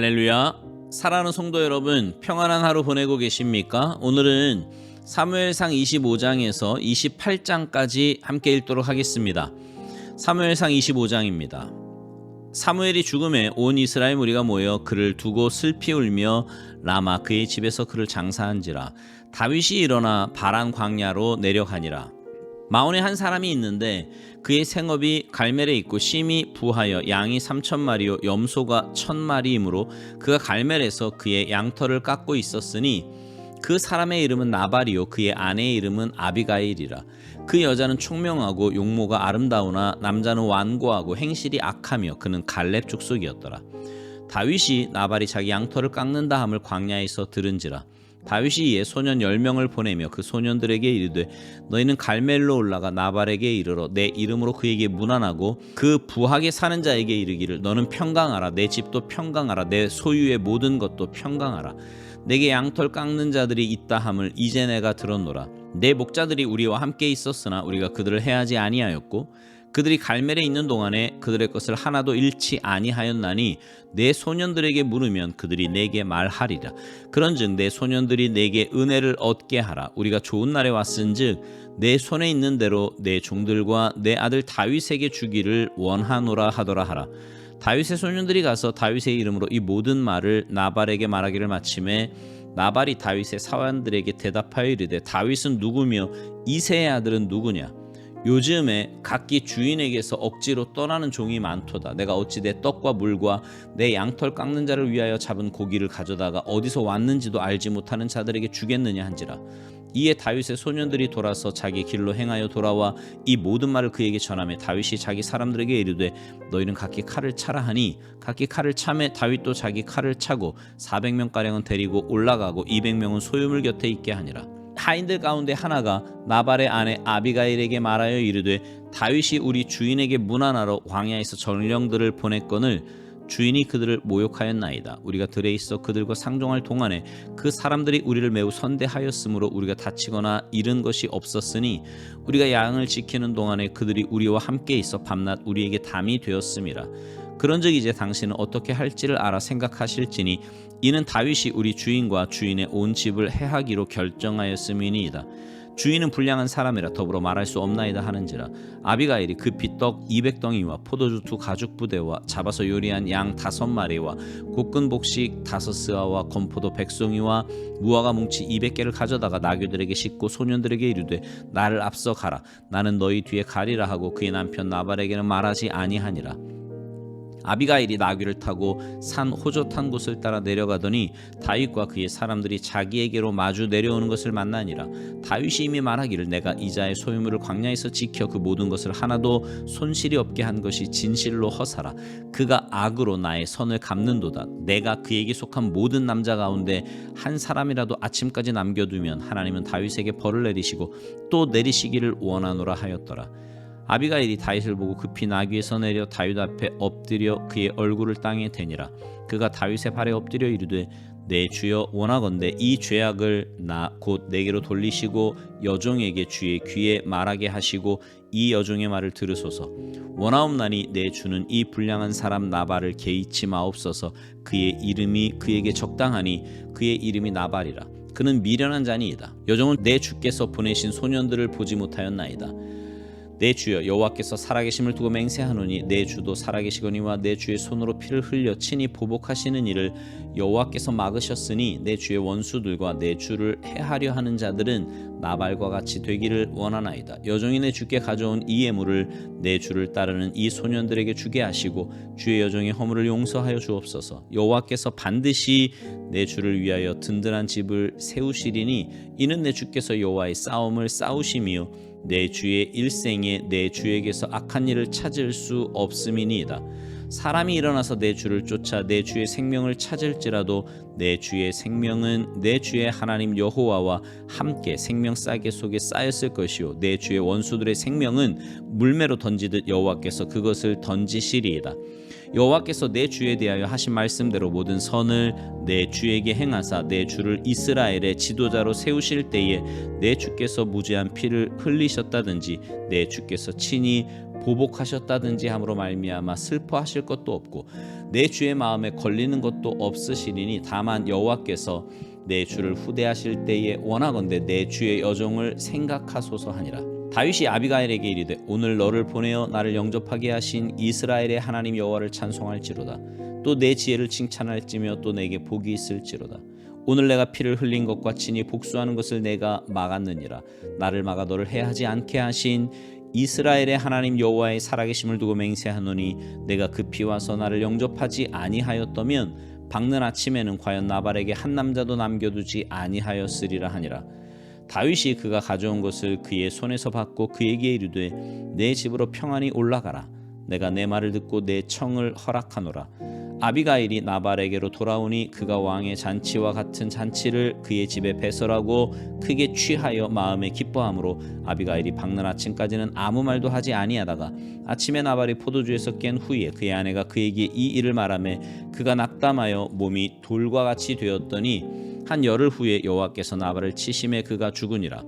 할렐루야. 사랑하는 성도 여러분, 평안한 하루 보내고 계십니까? 오늘은 사무엘상 25장에서 28장까지 함께 읽도록 하겠습니다. 사무엘상 25장입니다. 사무엘이 죽음에 온 이스라엘 무리가 모여 그를 두고 슬피 울며 라마 그의 집에서 그를 장사한지라 다윗이 일어나 바란 광야로 내려가니라 마온에 한 사람이 있는데 그의 생업이 갈멜에 있고 심히 부하여 양이 3천 마리요 염소가 천 마리이므로 그가 갈멜에서 그의 양털을 깎고 있었으니 그 사람의 이름은 나발이요 그의 아내의 이름은 아비가일이라. 그 여자는 총명하고 용모가 아름다우나 남자는 완고하고 행실이 악하며 그는 갈렙 족속이었더라. 다윗이 나발이 자기 양털을 깎는다 함을 광야에서 들은지라 다윗이 이에 소년 열명을 보내며 그 소년들에게 이르되 너희는 갈멜로 올라가 나발에게 이르러 내 이름으로 그에게 문안하고 그 부하게 사는 자에게 이르기를 너는 평강하라. 내 집도 평강하라. 내 소유의 모든 것도 평강하라. 내게 양털 깎는 자들이 있다 함을 이제 내가 들었노라. 내 목자들이 우리와 함께 있었으나 우리가 그들을 해하지 아니하였고 그들이 갈멜에 있는 동안에 그들의 것을 하나도 잃지 아니하였나니 내 소년들에게 물으면 그들이 내게 말하리라. 그런즉 내 소년들이 내게 은혜를 얻게 하라. 우리가 좋은 날에 왔은즉 내 손에 있는 대로 내 종들과 내 아들 다윗에게 주기를 원하노라 하더라 하라. 다윗의 소년들이 가서 다윗의 이름으로 이 모든 말을 나발에게 말하기를 마침에 나발이 다윗의 사원들에게 대답하여 이르되 다윗은 누구며 이세의 아들은 누구냐 요즘에 각기 주인에게서 억지로 떠나는 종이 많도다. 내가 어찌 내 떡과 물과 내 양털 깎는 자를 위하여 잡은 고기를 가져다가 어디서 왔는지도 알지 못하는 자들에게 주겠느냐 한지라. 이에 다윗의 소년들이 돌아서 자기 길로 행하여 돌아와 이 모든 말을 그에게 전하며 다윗이 자기 사람들에게 이르되 너희는 각기 칼을 차라 하니 각기 칼을 차매 다윗도 자기 칼을 차고 400명 가량은 데리고 올라가고 200명은 소유물 곁에 있게 하니라. 하인들 가운데 하나가 나발의 아내 아비가일에게 말하여 이르되 다윗이 우리 주인에게 문안하러 광야에서 전령들을 보냈거늘 주인이 그들을 모욕하였나이다. 우리가 들에 있어 그들과 상종할 동안에 그 사람들이 우리를 매우 선대하였으므로 우리가 다치거나 잃은 것이 없었으니 우리가 양을 지키는 동안에 그들이 우리와 함께 있어 밤낮 우리에게 담이 되었음이라. 그런즉 이제 당신은 어떻게 할지를 알아 생각하실지니 이는 다윗이 우리 주인과 주인의 온 집을 해하기로 결정하였음이니이다. 주인은 불량한 사람이라 더불어 말할 수 없나이다 하는지라 아비가일이 급히 떡 200덩이와 포도주 두 가죽 부대와 잡아서 요리한 양 다섯 마리와 볶은 복식 다섯 스아와 건포도 백송이와 무화과 뭉치 200개를 가져다가 나귀들에게 싣고 소년들에게 이르되 나를 앞서 가라 나는 너희 뒤에 가리라 하고 그의 남편 나발에게는 말하지 아니하니라 아비가일이 나귀를 타고 산 호젓한 곳을 따라 내려가더니 다윗과 그의 사람들이 자기에게로 마주 내려오는 것을 만나니라. 다윗이 이미 말하기를 내가 이자의 소유물을 광야에서 지켜 그 모든 것을 하나도 손실이 없게 한 것이 진실로 허사라. 그가 악으로 나의 선을 갚는도다. 내가 그에게 속한 모든 남자 가운데 한 사람이라도 아침까지 남겨두면 하나님은 다윗에게 벌을 내리시고 또 내리시기를 원하노라 하였더라 아비가일이 다윗을 보고 급히 나귀에서 내려 다윗 앞에 엎드려 그의 얼굴을 땅에 대니라. 그가 다윗의 발에 엎드려 이르되 내 주여 원하건대 이 죄악을 나 곧 내게로 돌리시고 여종에게 주의 귀에 말하게 하시고 이 여종의 말을 들으소서. 원하옵나니 내 주는 이 불량한 사람 나발을 개의치 마옵소서. 그의 이름이 그에게 적당하니 그의 이름이 나발이라. 그는 미련한 자니이다. 여종은 내 주께서 보내신 소년들을 보지 못하였나이다 내 주여 여호와께서 살아계심을 두고 맹세하노니 내 주도 살아계시거니와 내 주의 손으로 피를 흘려 친히 보복하시는 일을 여호와께서 막으셨으니 내 주의 원수들과 내 주를 해하려 하는 자들은 나발과 같이 되기를 원하나이다. 여종이 내 주께 가져온 이 예물을 내 주를 따르는 이 소년들에게 주게 하시고 주의 여종의 허물을 용서하여 주옵소서. 여호와께서 반드시 내 주를 위하여 든든한 집을 세우시리니 이는 내 주께서 여호와의 싸움을 싸우심이요 내 주의 일생에 내 주에게서 악한 일을 찾을 수 없음이니이다. 사람이 일어나서 내 주를 쫓아 내 주의 생명을 찾을지라도 내 주의 생명은 내 주의 하나님 여호와와 함께 생명 싸개 속에 쌓였을 것이요 내 주의 원수들의 생명은 물매로 던지듯 여호와께서 그것을 던지시리이다. 여호와께서 내 주에 대하여 하신 말씀대로 모든 선을 내 주에게 행하사 내 주를 이스라엘의 지도자로 세우실 때에 내 주께서 무죄한 피를 흘리셨다든지 내 주께서 친히 보복하셨다든지 함으로 말미암아 슬퍼하실 것도 없고 내 주의 마음에 걸리는 것도 없으시리니 다만 여호와께서 내 주를 후대하실 때에 원하건대 내 주의 여종을 생각하소서 하니라 다윗이 아비가일에게 이르되 오늘 너를 보내어 나를 영접하게 하신 이스라엘의 하나님 여호와를 찬송할지로다. 또 내 지혜를 칭찬할지며 또 내게 복이 있을지로다. 오늘 내가 피를 흘린 것과 친히 복수하는 것을 내가 막았느니라. 나를 막아 너를 해하지 않게 하신 이스라엘의 하나님 여호와의 살아계심을 두고 맹세하노니 내가 급히 와서 나를 영접하지 아니하였더면 밝는 아침에는 과연 나발에게 한 남자도 남겨두지 아니하였으리라 하니라 다윗이 그가 가져온 것을 그의 손에서 받고 그에게 이르되 내 집으로 평안히 올라가라. 내가 내 말을 듣고 내 청을 허락하노라. 아비가일이 나발에게로 돌아오니 그가 왕의 잔치와 같은 잔치를 그의 집에 배설하고 크게 취하여 마음에 기뻐함으로 아비가일이 밝는 아침까지는 아무 말도 하지 아니하다가 아침에 나발이 포도주에서 깬 후에 그의 아내가 그에게 이 일을 말하매 그가 낙담하여 몸이 돌과 같이 되었더니 한 열흘 후에 여호와께서 나발을 치심에 그가 죽으니라.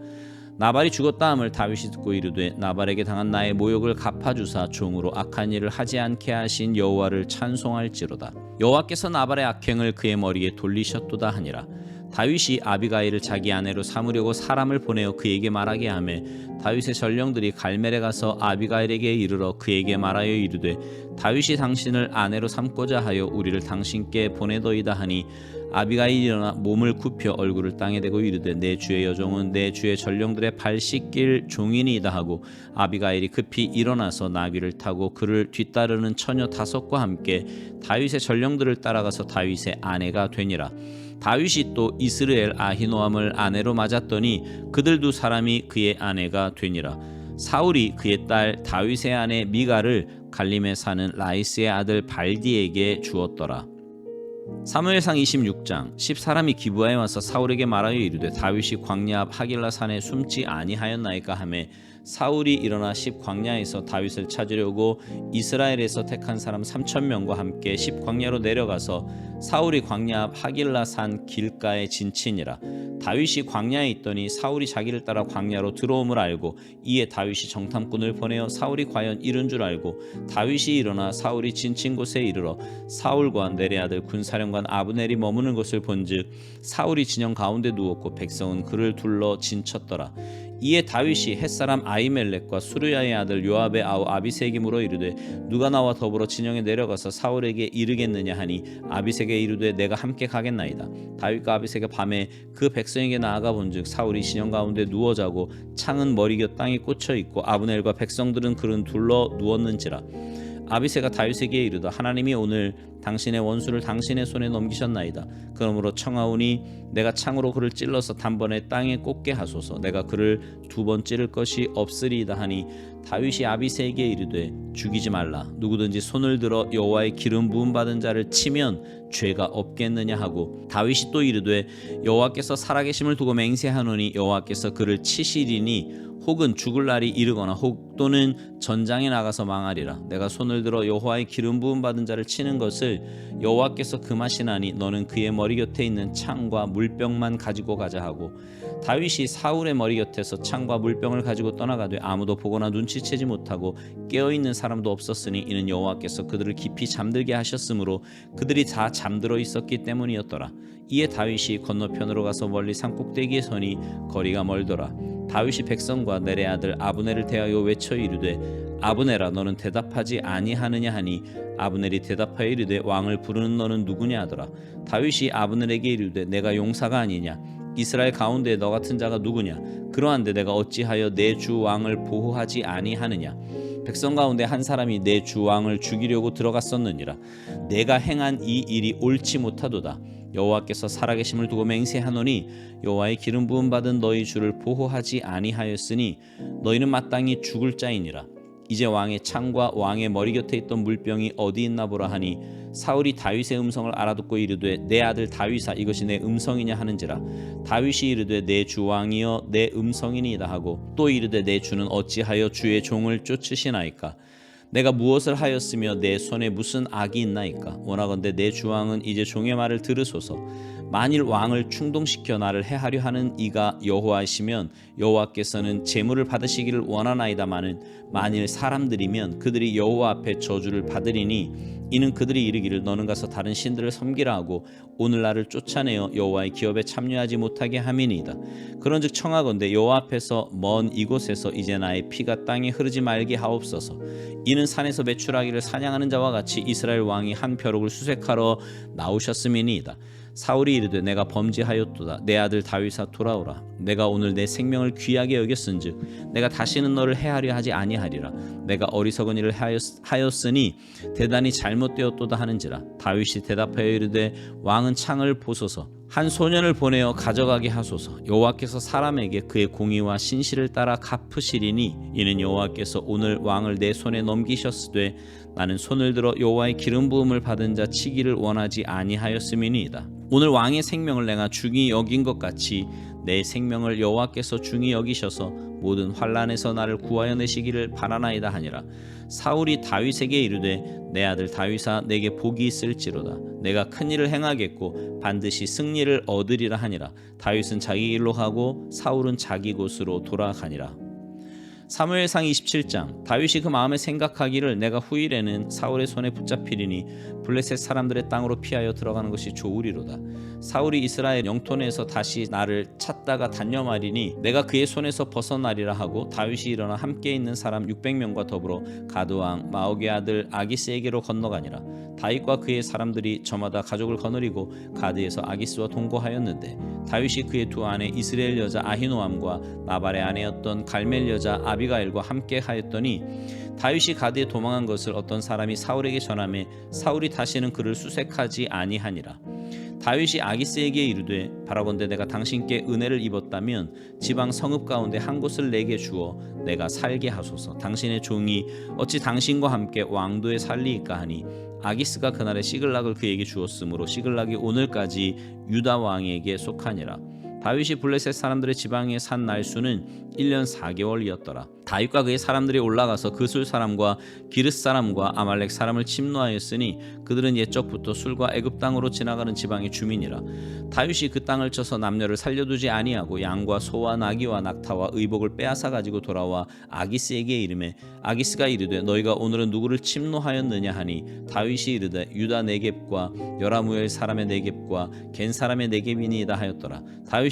나발이 죽었다 함을 다윗이 듣고 이르되 나발에게 당한 나의 모욕을 갚아주사 종으로 악한 일을 하지 않게 하신 여호와를 찬송할지로다. 여호와께서 나발의 악행을 그의 머리에 돌리셨도다 하니라. 다윗이 아비가일을 자기 아내로 삼으려고 사람을 보내어 그에게 말하게 하매 다윗의 전령들이 갈멜에 가서 아비가일에게 이르러 그에게 말하여 이르되 다윗이 당신을 아내로 삼고자 하여 우리를 당신께 보내더이다 하니 아비가일이 일어나 몸을 굽혀 얼굴을 땅에 대고 이르되 내 주의 여종은 내 주의 전령들의 발 씻길 종이니이다 하고 아비가일이 급히 일어나서 나귀를 타고 그를 뒤따르는 처녀 다섯과 함께 다윗의 전령들을 따라가서 다윗의 아내가 되니라. 다윗이 또 이스라엘 아히노함을 아내로 맞았더니 그들 두 사람이 그의 아내가 되니라. 사울이 그의 딸 다윗의 아내 미가를 갈림에 사는 라이스의 아들 발디에게 주었더라 사무엘상 26장 10사람이 기부하에 와서 사울에게 말하여 이르되 다윗이 광야 앞 하길라 산에 숨지 아니하였나이까 하매 사울이 일어나 십 광야에서 다윗을 찾으려고 이스라엘에서 택한 사람 3천 명과 함께 십 광야로 내려가서 사울이 광야 앞 하길라 산 길가에 진친이라 다윗이 광야에 있더니 사울이 자기를 따라 광야로 들어옴을 알고 이에 다윗이 정탐꾼을 보내어 사울이 과연 이른 줄 알고 다윗이 일어나 사울이 진친 곳에 이르러 사울과 내레 아들 군사령관 아브넬이 머무는 것을 본즉 사울이 진영 가운데 누웠고 백성은 그를 둘러 진쳤더라. 이에 다윗이 햇사람 아이멜렉과 수르야의 아들 요압의 아우 물어 이르되 누가 나와 더불어 진영에 내려가서 사울에게 이르겠느냐 하니 아비 색에 이르되 내가 함께 가겠나이다 다윗과 아비색이 밤에 그 백성에게 나아가 본즉 사울이 진영 가운데 누워 자고 창은 머리 곁 땅에 꽂혀 있고 아브넬과 백성들은 그른 둘러 누웠는지라 아비세가 다윗에게 이르다 하나님이 오늘 당신의 원수를 당신의 손에 넘기셨나이다. 그러므로 청하오니 내가 창으로 그를 찔러서 단번에 땅에 꽂게 하소서. 내가 그를 두 번 찌를 것이 없으리이다 하니 다윗이 아비세에게 이르되 죽이지 말라. 누구든지 손을 들어 여호와의 기름 부음 받은 자를 치면 죄가 없겠느냐 하고 다윗이 또 이르되 여호와께서 살아계심을 두고 맹세하노니 여호와께서 그를 치시리니 혹은 죽을 날이 이르거나 혹 또는 전장에 나가서 망하리라. 내가 손을 들어 여호와의 기름 부음 받은 자를 치는 것을 여호와께서 금하시나니 너는 그의 머리 곁에 있는 창과 물병만 가지고 가자 하고 다윗이 사울의 머리 곁에서 창과 물병을 가지고 떠나가되 아무도 보거나 눈치채지 못하고 깨어 있는 사람도 없었으니 이는 여호와께서 그들을 깊이 잠들게 하셨으므로 그들이 다 잠들어 있었기 때문이었더라. 이에 다윗이 건너편으로 가서 멀리 산꼭대기에 서니 거리가 멀더라 다윗이 백성과 내레 아들 아브넬을 대하여 외쳐 이르되 아브넬아 너는 대답하지 아니하느냐 하니 아브넬이 대답하여 이르되 왕을 부르는 너는 누구냐 하더라. 다윗이 아브넬에게 이르되 내가 용사가 아니냐? 이스라엘 가운데 너 같은 자가 누구냐? 그러한데 내가 어찌하여 내 주 왕을 보호하지 아니하느냐 백성 가운데 한 사람이 내 주 왕을 죽이려고 들어갔었느니라. 내가 행한 이 일이 옳지 못하도다. 여호와께서 살아계심을 두고 맹세하노니 여호와의 기름 부음 받은 너희 주를 보호하지 아니하였으니 너희는 마땅히 죽을 자이니라 이제 왕의 창과 왕의 머리 곁에 있던 물병이 어디 있나 보라 하니 사울이 다윗의 음성을 알아듣고 이르되 내 아들 다윗아 이것이 내 음성이냐 하는지라. 다윗이 이르되 내 주 왕이여 내 음성이니이다 하고 또 이르되 내 주는 어찌하여 주의 종을 쫓으시나이까 내가 무엇을 하였으며 내 손에 무슨 악이 있나이까? 원하건대 내 주왕은 이제 종의 말을 들으소서. 만일 왕을 충동시켜 나를 해하려 하는 이가 여호와이시면 여호와께서는 제물을 받으시기를 원하나이다마는 만일 사람들이면 그들이 여호와 앞에 저주를 받으리니 이는 그들이 이르기를 너는 가서 다른 신들을 섬기라 하고 오늘 나를 쫓아내어 여호와의 기업에 참여하지 못하게 함이니이다. 그런즉 청하건대 여호와 앞에서 먼 이곳에서 이제 나의 피가 땅에 흐르지 말게 하옵소서. 이는 산에서 매출하기를 사냥하는 자와 같이 이스라엘 왕이 한 벼룩을 수색하러 나오셨음이니이다. 사울이 이르되 내가 범죄하였도다. 내 아들 다윗아 돌아오라. 내가 오늘 내 생명을 귀하게 여겼은즉 내가 다시는 너를 해하려 하지 아니하리라. 내가 어리석은 일을 하였, 으니 대단히 잘못되었도다 하는지라. 다윗이 대답하여 이르되 왕은 창을 보소서. 한 소년을 보내어 가져가게 하소서. 여호와께서 사람에게 그의 공의와 신실을 따라 갚으시리니 이는 여호와께서 오늘 왕을 내 손에 넘기셨으되 나는 손을 들어 여호와의 기름 부음을 받은 자 치기를 원하지 아니하였음이니이다. 오늘 왕의 생명을 내가 중히 여긴 것 같이 내 생명을 여호와께서 중히 여기셔서 모든 환란에서 나를 구하여 내시기를 바라나이다 하니라. 사울이 다윗에게 이르되 내 아들 다윗아 내게 복이 있을지로다. 내가 큰 일을 행하겠고 반드시 승리를 얻으리라 하니라. 다윗은 자기 길로 가고 사울은 자기 곳으로 돌아가니라 사무엘상 27장 다윗이 그 마음에 생각하기를 내가 후일에는 사울의 손에 붙잡히리니 블레셋 사람들의 땅으로 피하여 들어가는 것이 좋으리로다. 사울이 이스라엘 영토 내에서 다시 나를 찾다가 단념하리니 내가 그의 손에서 벗어나리라 하고 다윗이 일어나 함께 있는 사람 600명과 더불어 가드왕 마옥의 아들 아기스에게로 건너가니라. 다윗과 그의 사람들이 저마다 가족을 거느리고 가드에서 아기스와 동거하였는데 다윗이 그의 두 아내 이스라엘 여자 아히노암과 나발의 아내였던 갈멜 여자 아비 가일과 함께 하였더니 다윗이 가드에 도망한 것을 어떤 사람이 사울에게 전함에 사울이 다시는 그를 수색하지 아니하니라. 다윗이 아기스에게 이르되 바라건대 내가 당신께 은혜를 입었다면 지방 성읍 가운데 한 곳을 내게 주어 내가 살게 하소서. 당신의 종이 어찌 당신과 함께 왕도에 살리이까 하니 아기스가 그날에 시글락을 그에게 주었으므로 시글락이 오늘까지 유다 왕에게 속하니라 다윗이 블레셋 사람들의 지방에 산 날수는 1년 4개월이었더라. 다윗과 그의 사람들이 올라가서 그술 사람과 기르스 사람과 아말렉 사람을 침노하였으니 그들은 옛적부터 술과 애굽 땅으로 지나가는 지방의 주민이라. 다윗이 그 땅을 쳐서 남녀를 살려두지 아니하고 양과 소와 나귀와 낙타와 의복을 빼앗아 가지고 돌아와 아기스에게 이름에 아기스가 이르되 너희가 오늘은 누구를 침노하였느냐 하니 다윗이 이르되 유다 네겝과 여라무엘 사람의 네겝과 겐 사람의 네겝이니이다 하였더라. 다윗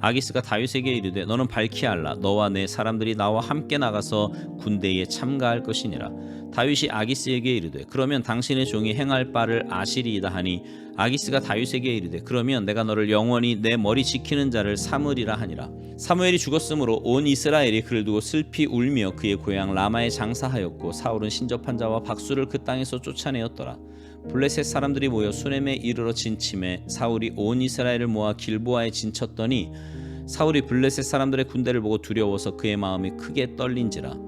아기스가 다윗에게 이르되 너는 밝히 알라. 너와 내 사람들이 나와 함께 나가서 군대에 참가할 것이니라. 다윗이 아기스에게 이르되 그러면 당신의 종이 행할 바를 아시리이다 하니 아기스가 다윗에게 이르되 그러면 내가 너를 영원히 내 머리 지키는 자를 삼으리라 하니라. 사무엘이 죽었으므로 온 이스라엘이 그를 두고 슬피 울며 그의 고향 라마에 장사하였고 사울은 신접한 자와 박수를 그 땅에서 쫓아내었더라 블레셋 사람들이 모여 수넴에 이르러 진침해 사울이 온 이스라엘을 모아 길보아에 진쳤더니 사울이 블레셋 사람들의 군대를 보고 두려워서 그의 마음이 크게 떨린지라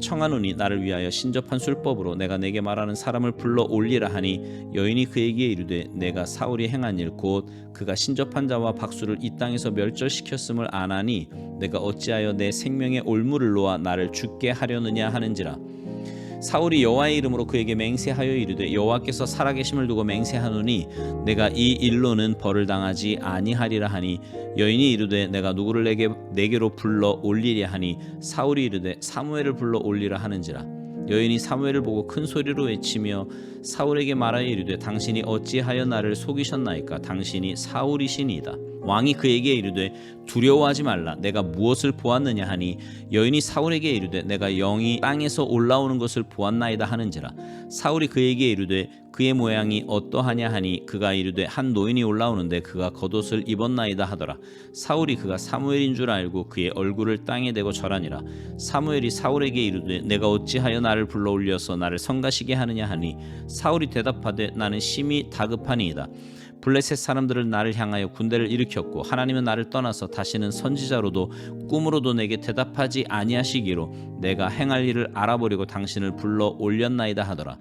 청하노니 나를 위하여 신접한 술법으로 내가 내게 말하는 사람을 불러 올리라 하니 여인이 그에게 이르되 내가 사울이 행한 일 곧 그가 신접한 자와 박수를 이 땅에서 멸절시켰음을 아나니 내가 어찌하여 내 생명의 올무를 놓아 나를 죽게 하려느냐 하는지라 사울이 여호와의 이름으로 그에게 맹세하여 이르되 여호와께서 살아계심을 두고 맹세하노니 내가 이 일로는 벌을 당하지 아니하리라 하니 여인이 이르되 내가 누구를 내게 내게로 불러 올리랴 하니 사울이 이르되 사무엘을 불러 올리라 하는지라 여인이 사무엘을 보고 큰 소리로 외치며 사울에게 말하여 이르되 당신이 어찌하여 나를 속이셨나이까? 당신이 사울이시니이다. 왕이 그에게 이르되 두려워하지 말라. 내가 무엇을 보았느냐 하니 여인이 사울에게 이르되 내가 영이 땅에서 올라오는 것을 보았나이다 하는지라. 사울이 그에게 이르되 그의 모양이 어떠하냐 하니 그가 이르되 한 노인이 올라오는데 그가 겉옷을 입었나이다 하더라. 사울이 그가 사무엘인 줄 알고 그의 얼굴을 땅에 대고 절하니라. 사무엘이 사울에게 이르되 내가 어찌하여 나를 불러 올려서 나를 성가시게 하느냐 하니 사울이 대답하되 나는 심히 다급하니이다. 블레셋 사람들을 나를 향하여 군대를 일으켰고 하나님은 나를 떠나서 다시는 선지자로도 꿈으로도 내게 대답하지 아니하시기로 내가 행할 일을 알아보려고 당신을 불러 올렸나이다 하더라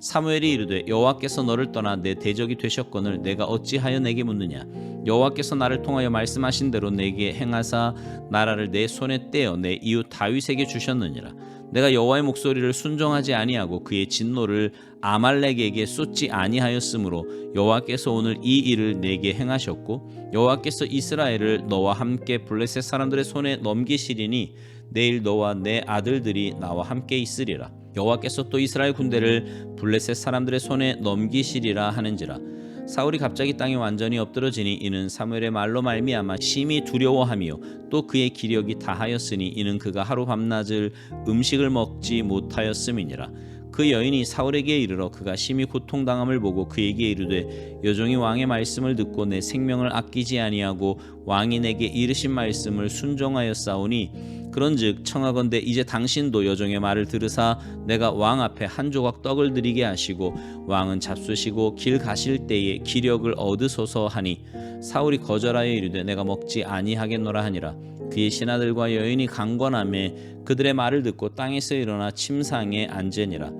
사무엘이 이르되 여호와께서 너를 떠나 내 대적이 되셨거늘 내가 어찌하여 내게 묻느냐? 여호와께서 나를 통하여 말씀하신 대로 내게 행하사 나라를 내 손에 떼어 내 이웃 다윗에게 주셨느니라. 내가 여호와의 목소리를 순종하지 아니하고 그의 진노를 아말렉에게 쏟지 아니하였으므로 여호와께서 오늘 이 일을 내게 행하셨고 여호와께서 이스라엘을 너와 함께 블레셋 사람들의 손에 넘기시리니 내일 너와 내 아들들이 나와 함께 있으리라 여호와께서 또 이스라엘 군대를 블레셋 사람들의 손에 넘기시리라 하는지라. 사울이 갑자기 땅에 완전히 엎드러지니 이는 사무엘의 말로 말미암아 심히 두려워하며 또 그의 기력이 다하였으니 이는 그가 하루 밤낮을 음식을 먹지 못하였음이니라. 그 여인이 사울에게 이르러 그가 심히 고통당함을 보고 그에게 이르되 여종이 왕의 말씀을 듣고 내 생명을 아끼지 아니하고 왕이 내게 이르신 말씀을 순종하였사오니 그런즉 청하건대 이제 당신도 여종의 말을 들으사 내가 왕 앞에 한 조각 떡을 드리게 하시고 왕은 잡수시고 길 가실 때에 기력을 얻으소서 하니 사울이 거절하여 이르되 내가 먹지 아니하겠노라 하니라. 그의 신하들과 여인이 강권함에 그들의 말을 듣고 땅에서 일어나 침상에 앉으니라.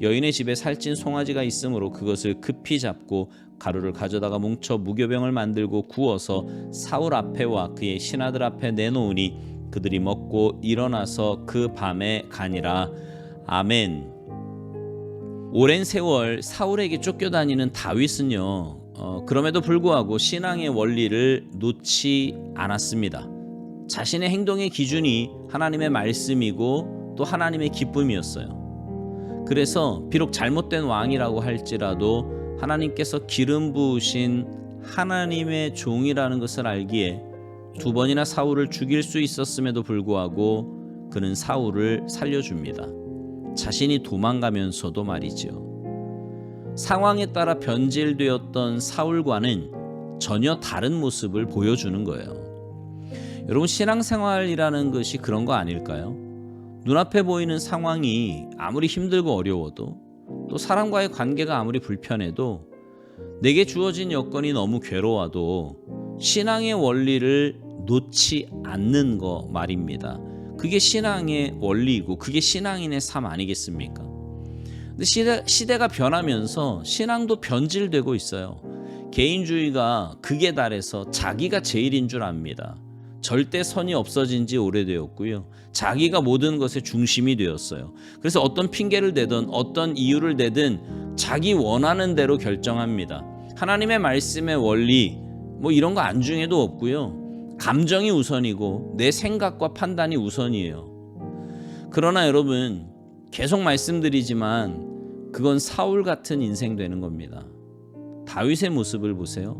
여인의 집에 살찐 송아지가 있으므로 그것을 급히 잡고 가루를 가져다가 뭉쳐 무교병을 만들고 구워서 사울 앞에와 그의 신하들 앞에 내놓으니 그들이 먹고 일어나서 그 밤에 가니라 아멘. 오랜 세월 사울에게 쫓겨다니는 다윗은요. 어, 그럼에도 불구하고 신앙의 원리를 놓지 않았습니다. 자신의 행동의 기준이 하나님의 말씀이고 또 하나님의 기쁨이었어요. 그래서 비록 잘못된 왕이라고 할지라도 하나님께서 기름 부으신 하나님의 종이라는 것을 알기에 두 번이나 사울을 죽일 수 있었음에도 불구하고 그는 사울을 살려줍니다. 자신이 도망가면서도 말이죠. 상황에 따라 변질되었던 사울과는 전혀 다른 모습을 보여주는 거예요. 여러분 신앙생활이라는 것이 그런 거 아닐까요? 눈앞에 보이는 상황이 아무리 힘들고 어려워도 또 사람과의 관계가 아무리 불편해도 내게 주어진 여건이 너무 괴로워도 신앙의 원리를 놓지 않는 거 말입니다. 그게 신앙의 원리이고 그게 신앙인의 삶 아니겠습니까? 근데 시대, 시대가 변하면서 신앙도 변질되고 있어요. 개인주의가 극에 달해서 자기가 제일인 줄 압니다. 절대 선이 없어진 지 오래되었고요. 자기가 모든 것의 중심이 되었어요. 그래서 어떤 핑계를 대든 어떤 이유를 대든 자기 원하는 대로 결정합니다. 하나님의 말씀의 원리 뭐 이런 거 안중에도 없고요. 감정이 우선이고 내 생각과 판단이 우선이에요. 그러나 여러분 계속 말씀드리지만 그건 사울 같은 인생 되는 겁니다. 다윗의 모습을 보세요.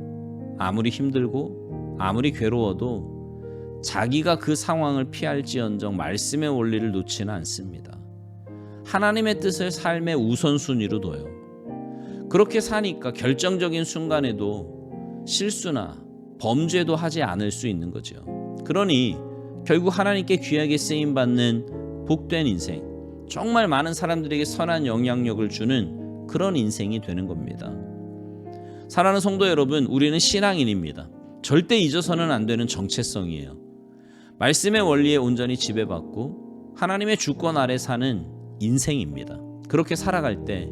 아무리 힘들고 아무리 괴로워도 자기가 그 상황을 피할지언정 말씀의 원리를 놓지는 않습니다. 하나님의 뜻을 삶의 우선순위로 둬요. 그렇게 사니까 결정적인 순간에도 실수나 범죄도 하지 않을 수 있는 거죠. 그러니 결국 하나님께 귀하게 쓰임 받는 복된 인생, 정말 많은 사람들에게 선한 영향력을 주는 그런 인생이 되는 겁니다. 사랑하는 성도 여러분, 우리는 신앙인입니다. 절대 잊어서는 안 되는 정체성이에요. 말씀의 원리에 온전히 지배받고 하나님의 주권 아래 사는 인생입니다. 그렇게 살아갈 때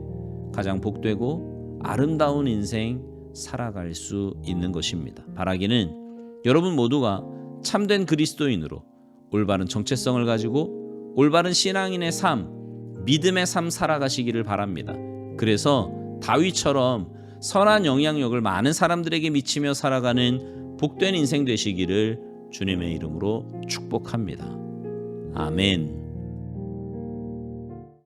가장 복되고 아름다운 인생 살아갈 수 있는 것입니다. 바라기는 여러분 모두가 참된 그리스도인으로 올바른 정체성을 가지고 올바른 신앙인의 삶, 믿음의 삶 살아가시기를 바랍니다. 그래서 다윗처럼 선한 영향력을 많은 사람들에게 미치며 살아가는 복된 인생 되시기를 주님의 이름으로 축복합니다. 아멘.